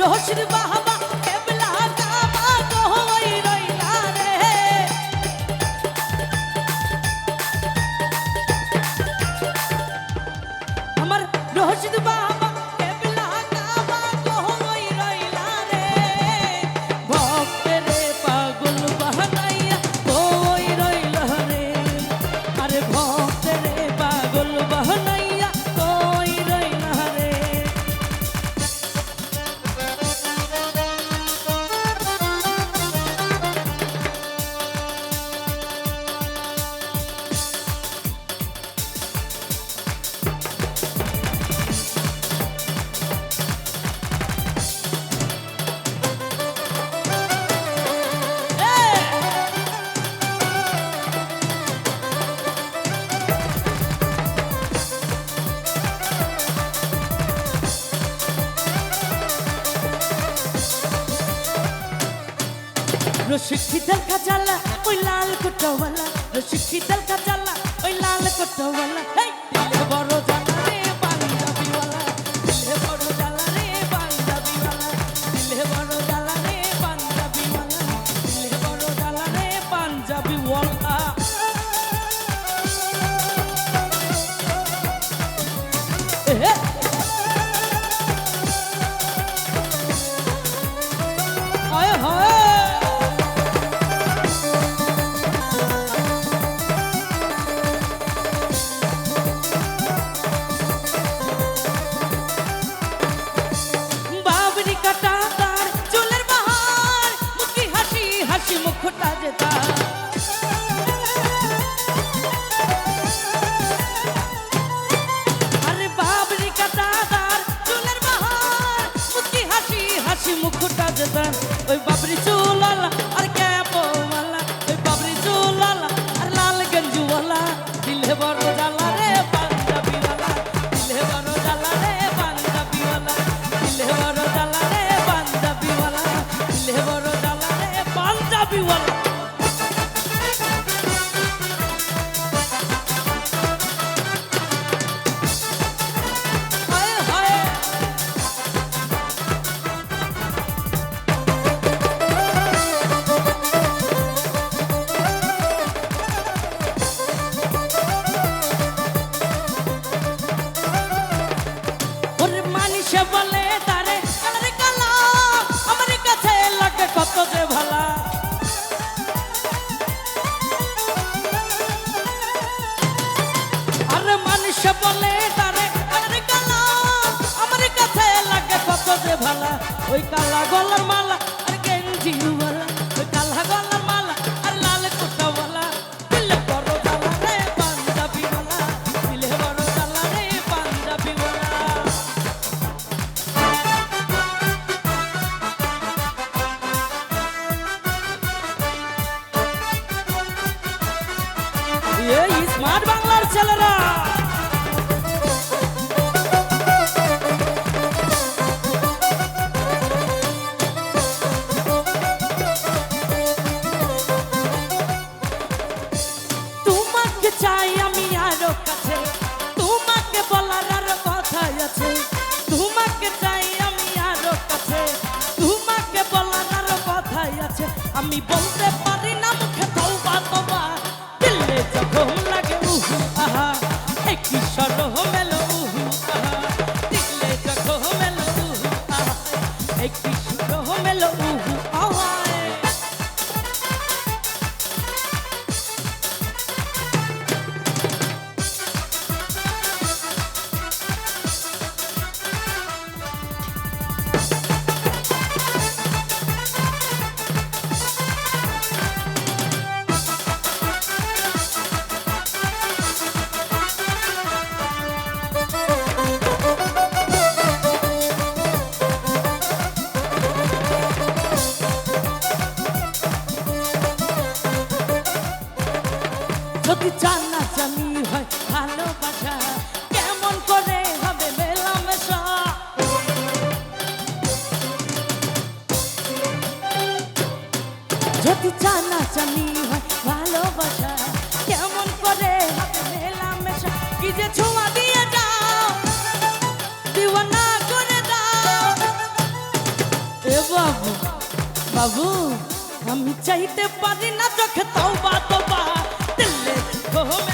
রহস্যের বাহাবা কেবলা কাবা কহই রইলা রে। আমার রহস্যের বাহাবা রসিকিদাল কাজালা ওই লাল কোটাওয়ালা। রসিকিদাল কাজালা ওই লাল কোটাওয়ালা। পাঞ্জাবিওয়ালা গলার মালা, আর গেঞ্জি ওয়ালা ওই কালা গলার মালা, আর লাল কোটাওয়ালা দিলে বড় জ্বালা রে পাঞ্জাবি ওয়ালা দিলে বড় জ্বালা রে পাঞ্জাবি এই স্মার্ট বাংলার ছেলেরা! আরও কাছে তোমাকে বলার কথাই আছে। আমি বলতে পারি না, মুখে তৌবা তৌবা দিলে যখন লাগে উহু, আহা। একই সরহ মেলো উহু, আহা। দিলে যখন মেলো উহু, আহা। একই সরহ মেলো উহু ভালোবাসা, কেমন করে হবে মেলামেশা যদি জানা জানি হয় ভালোবাসা, কেমন করে হবে মেলামেশা কি যে ছোঁয়া দিয়ে যাও দিওয়ানা করে দাও। বাবু বাবু, আমি চাইতে পারি না চোখে তওবা তওবা দিলে চোখ